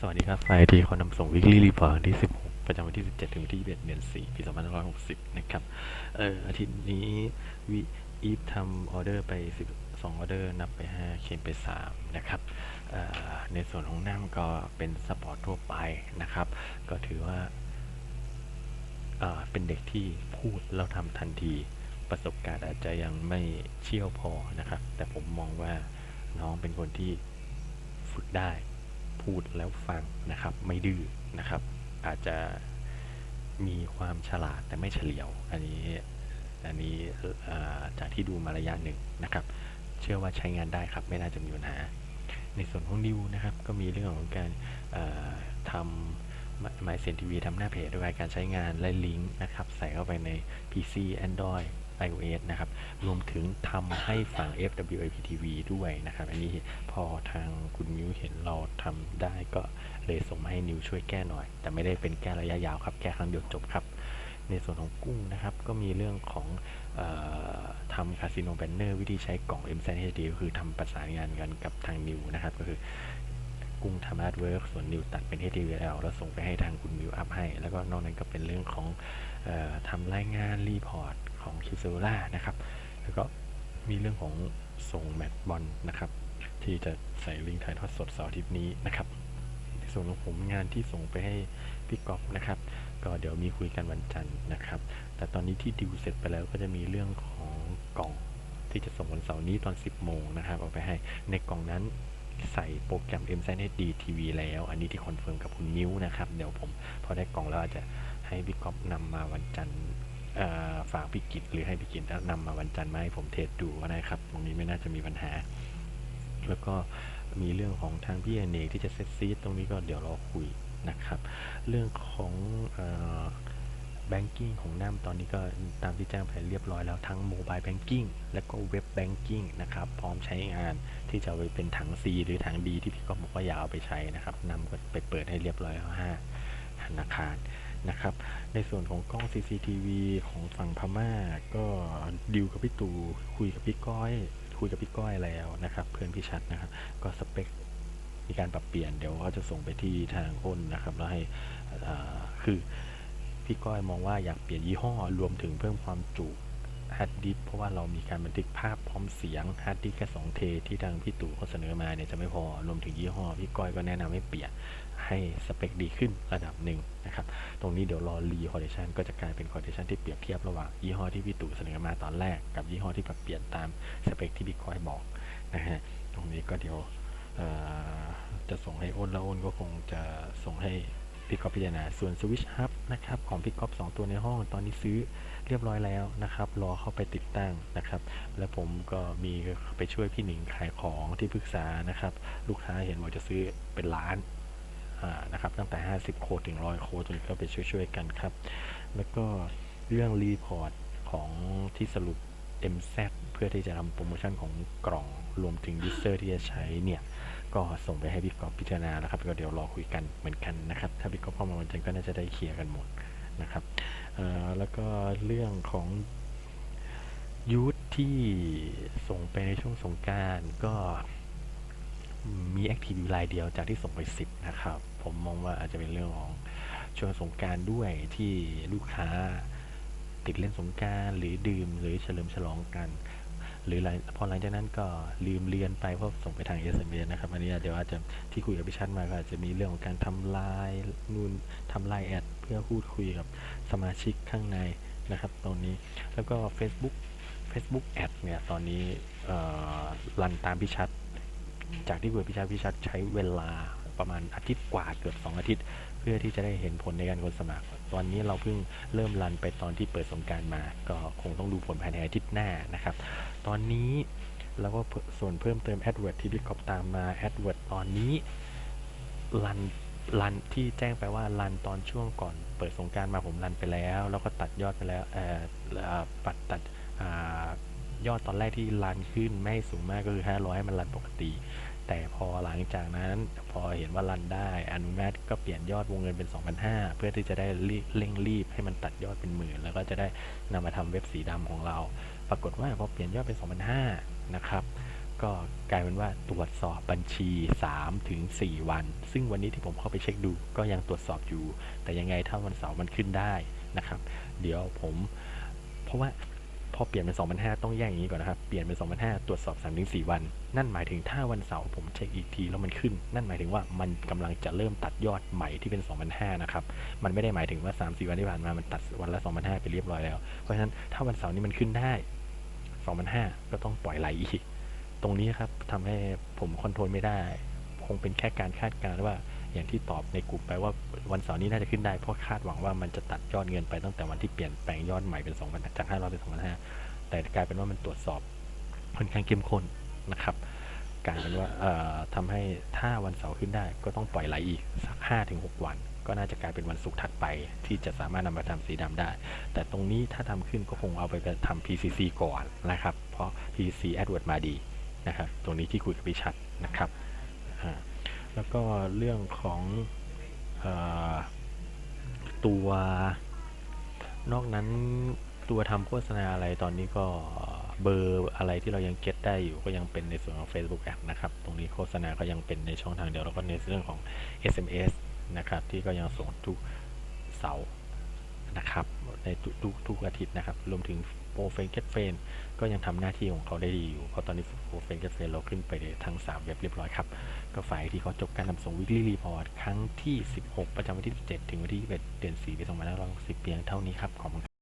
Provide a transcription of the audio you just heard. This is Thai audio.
สวัสดีครับไฟทีขอนำส่ง weekly report วันที่ 16 ประจำวันที่ 17 ถึงวันที่21เดือน4 ปี 2560 นะครับ เอ่ออาทิตย์นี้วีอีฟทำออเดอร์ไป 12 ออเดอร์นับไป 5 เคลมไป 3 นะครับเอ่อในส่วนของน้ำก็เป็นสปอร์ตทั่วไปนะครับ ก็ถือว่าเอ่อเป็นเด็กที่พูดแล้วทำทันที ประสบการณ์อาจจะยังไม่เชี่ยวพอนะครับ แต่ผมมองว่าน้องเป็นคนที่ฝึกได้ พูดแล้วฟังนะครับ ไม่ดื้อนะครับ อาจจะมีความฉลาดแต่ไม่เฉลียว อันนี้อันนี้จากที่ดูมาระยะหนึ่งนะครับ เชื่อว่าใช้งานได้ครับ ไม่น่าจะมีปัญหา ในส่วนของนิวนะครับ ก็มีเรื่องของการเอ่อทำ My Sen TV ทำหน้าเพจด้วยการใช้งานและลิงก์นะครับ ใส่เข้าไปใน PC Android iOS นะครับ รวมถึงทำให้ฝั่ง FWAPTV ด้วยนะครับ อันนี้พอทางคุณมิวเห็นเราทำได้ก็เลยส่งมาให้นิวช่วยแก้หน่อย แต่ไม่ได้เป็นแก้ระยะยาวครับ แก้ครั้งเดียวจบครับ ในส่วนของกุ้งนะครับ ก็มีเรื่องของออทำคาสิโนแบนเนอร์วิธีใช้กล่อง m z HD ก็คือทำประสานงานกันกับทางนิวนะครับ ก็คือ กุ้งทำอาร์ตเวิร์กส่วนนิวตัดเป็น HTML แล้วส่งไปให้ทางคุณมิวอัพให้ แล้วก็นอกนั้นก็เป็นเรื่องของออทำรายงานรีพอร์ตของคิวเซล่านะครับ แล้วก็มีเรื่องของส่งแมตช์บอลนะครับ ที่จะใส่ลิงก์ถ่ายทอดสดเสาร์อาทิตย์นี้นะครับในส่วนของผมงานที่ส่งไปให้พี่ก๊อฟนะครับ ก็เดี๋ยวมีคุยกันวันจันทร์นะครับ แต่ตอนนี้ที่ดิวเสร็จไปแล้วก็จะมีเรื่องของกล่องที่จะส่งวันเสาร์นี้ตอน 10 โมงนะครับ เอาไปให้ในกล่องนั้น ใส่โปรแกรม m s HD TV แล้ว อันนี้ที่คอนเฟิร์มกับคุณนิ้วนะครับ เดี๋ยวผมพอได้กล่องแล้วอาจจะให้พี่ก๊อฟนำมาวันจันทร์ฝากพี่กิจหรือให้พี่กิจนำมาวันจันทร์มาให้ผมเทสดูก็ได้ครับ ตรงนี้ไม่น่าจะมีปัญหา แล้วก็มีเรื่องของทางพี่อเนกที่จะเซตซีดตรงนี้ก็เดี๋ยวรอคุยนะครับ เรื่องของ แบงกิ้งของน้ำตอนนี้ก็ตามที่แจ้งไปเรียบร้อยแล้วทั้งโมบายแบงกิ้งและก็เว็บแบงกิ้งนะครับพร้อมใช้งานที่จะไปเป็นถัง C หรือถัง D ที่พี่ก็บอกว่าอย่าเอาไปใช้นะครับนำก็ไปเปิดให้เรียบร้อยแล้วห้าธนาคารนะครับ ในส่วนของกล้อง CCTV ของฝั่งพม่า ก็ดิวกับพี่ตู่คุยกับพี่ก้อยคุยกับพี่ก้อยแล้วนะครับเพื่อนพี่ชัดนะครับก็สเปคมีการปรับเปลี่ยนเดี๋ยวเขาจะส่งไปที่ทางอ้นนะครับแล้วให้คือ พี่ก้อยมองว่าอยากเปลี่ยนยี่ห้อรวมถึงเพิ่มความจุฮาร์ดดิสเพราะว่าเรามีการบันทึกภาพพร้อมเสียงฮาร์ดดิสแค่สองเทที่ทางพี่ตู่เขาเสนอมาเนี่ยจะไม่พอรวมถึงยี่ห้อพี่ก้อยก็แนะนำให้เปลี่ยนให้สเปคดีขึ้นระดับหนึ่งนะครับ ตรงนี้เดี๋ยวรอรีคอร์เดชันก็จะกลายเป็นคอร์เดชันที่เปรียบเทียบระหว่างยี่ห้อที่พี่ตู่เสนอมาตอนแรกกับยี่ห้อที่ปรับเปลี่ยนตามสเปคที่พี่ก้อยบอกนะฮะตรงนี้ก็เดี๋ยวจะส่งให้อ้นแล้วอ้นก็คงจะส่งให้พี่ก๊อฟพิจารณาส่วนสวิชฮับ นะครับของพี่ก๊อฟสองตัวในห้องตอนนี้ซื้อเรียบร้อยแล้วนะครับรอเข้าไปติดตั้งนะครับ แล้วผมก็มีไปช่วยพี่หนิงขายของที่ปรึกษานะครับ ลูกค้าเห็นบอกจะซื้อเป็นล้านนะครับตั้งแต่ 50 โคถึง 100 โคตรงนี้ก็ไปช่วย ๆ กันครับ แล้วก็เรื่องรีพอร์ตของที่สรุป MZ เพื่อที่จะทำโปรโมชั่นของกล่องรวมถึงยูเซอร์ที่จะใช้เนี่ยก็ส่งไปให้พี่กอฟพิจารณาแล้วครับก็เดี๋ยวรอคุยกันเหมือนกันนะครับ ถ้าพี่กอฟเข้ามาวันจันทร์ก็น่าจะได้เคลียร์กันหมดนะครับแล้วก็เรื่องของยูทที่ส่งไปในช่วงสงการก็มีแอคทีฟอยู่รายเดียวจากที่ส่งไปสิบนะครับ ผมมองว่าอาจจะเป็นเรื่องของช่วงสงการด้วยที่ลูกค้าติดเล่นสงการหรือดื่มหรือเฉลิมฉลองกัน หรือหลังพอหลังจากนั้นก็ลืมเรียนไปเพราะส่งไปทาง SMS นะครับ อันนี้เดี๋ยวอาจจะที่คุยกับพี่ชัดมาก็อาจจะมีเรื่องของการทำลายนู่นทำลายแอดเพื่อพูดคุยกับสมาชิกข้างในนะครับ ตรงนี้แล้วก็ Facebook Facebook แอดเนี่ยตอนนี้เอ่อรันตามพี่ชัด จากที่คุยกับพี่ชัดพี่ชัดใช้เวลา ประมาณอาทิตย์กว่าเกือบ 2 อาทิตย์ เพื่อที่จะได้เห็นผลในการกดสมัคร ตอนนี้เราเพิ่งเริ่มรันไปตอนที่เปิดสงการมา ก็คงต้องดูผลภายในอาทิตย์หน้านะครับ ตอนนี้เราก็ส่วนเพิ่มเติม AdWords ที่พี่กอบตามมา AdWords ตอนนี้รันรันที่แจ้งไปว่ารันตอนช่วงก่อนเปิดสงการมาผมรันไปแล้ว แล้วก็ตัดยอดไปแล้วเอ่อปัดตัดยอดตอนแรกที่รันขึ้นไม่สูงมากก็คือ 500 ให้มันรันปกติ แต่พอหลังจากนั้นพอเห็นว่ารันได้ อนุมัติก็เปลี่ยนยอดวงเงินเป็น 2,500 เพื่อที่จะได้เร่งรีบให้มันตัดยอดเป็นหมื่น แล้วก็จะได้นำมาทำเว็บสีดำของเรา ปรากฏว่าพอเปลี่ยนยอดเป็น 2,500 นะครับ ก็กลายเป็นว่าตรวจสอบบัญชี3ถึง4วัน ซึ่งวันนี้ที่ผมเข้าไปเช็คดู ก็ยังตรวจสอบอยู่ แต่ยังไงถ้าวันเสาร์มันขึ้นได้นะครับ เดี๋ยวผม เพราะว่า พอเปลี่ยนเป็น2,500ต้องแยกอย่างนี้ก่อนนะครับ เปลี่ยนเป็น2,500ตรวจสอบ3ถึง4วัน นั่นหมายถึงถ้าวันเสาร์ผมเช็คอีกทีแล้วมันขึ้น นั่นหมายถึงว่ามันกำลังจะเริ่มตัดยอดใหม่ที่เป็น2,500นะครับ มันไม่ได้หมายถึงว่า 3 4 วันที่ผ่านมา มันตัดวันละ2,500ไปเรียบร้อยแล้ว เพราะฉะนั้นถ้าวันเสาร์นี้มันขึ้นได้2,500ก็ต้องปล่อยไหลอีก ตรงนี้ครับทำให้ผมคอนโทรลไม่ได้ คงเป็นแค่การคาดการณ์ว่า อย่างที่ตอบในกลุ่มไปว่าวันเสาร์นี้น่าจะขึ้นได้เพราะคาดหวังว่ามันจะตัดยอดเงินไปตั้งแต่วันที่เปลี่ยนแปลงยอดใหม่เป็น2,000จาก500เป็น2,500แต่กลายเป็นว่ามันตรวจสอบค่อนข้างเข้มข้นนะครับกลายเป็นว่าเอ่อทำให้ถ้าวันเสาร์ขึ้นได้ก็ต้องปล่อยไหลอีกสัก5-6 วัน ก็น่าจะกลายเป็นวันศุกร์ถัดไป ที่จะสามารถนำมาทำสีดำได้ แต่ตรงนี้ถ้าทำขึ้นก็คงเอาไปทำ PCC ก่อนนะครับ เพราะ PCC AdWord มาดีนะครับ ตรงนี้ที่คุยกับพี่ชัดนะครับอ่า แล้วก็เรื่องของอตัวนอกนั้นตัวทำโฆษณาอะไรตอนนี้ก็เบอร์อะไรที่เรายังเก็ตได้อยู่ก็ยังเป็นในส่วนของ Facebook Ad นะครับ ตรงนี้โฆษณาก็ยังเป็นในช่องทางเดียว แล้วก็ในเรื่องของ SMS นะครับ ที่ก็ยังส่งทุกเสาร์นะครับ ในทุกทุกทุกอาทิตย์นะครับ รวมถึง โปรเฟนเกตเฟนก็ยังทำหน้าที่ของเขาได้ดีอยู่ เพราะตอนนี้โปรเฟนเกตเฟนเราขึ้นไปทั้ง 3 เว็บเรียบร้อยครับ ก็ฝ่ายที่เขาจบการนำส่งวิกฤตรีพอร์ตครั้งที่ 16 ประจำวันที่ 17 ถึงวันที่21เดือน4ปี2560เพียงเท่านี้ครับ ขอบคุณครับ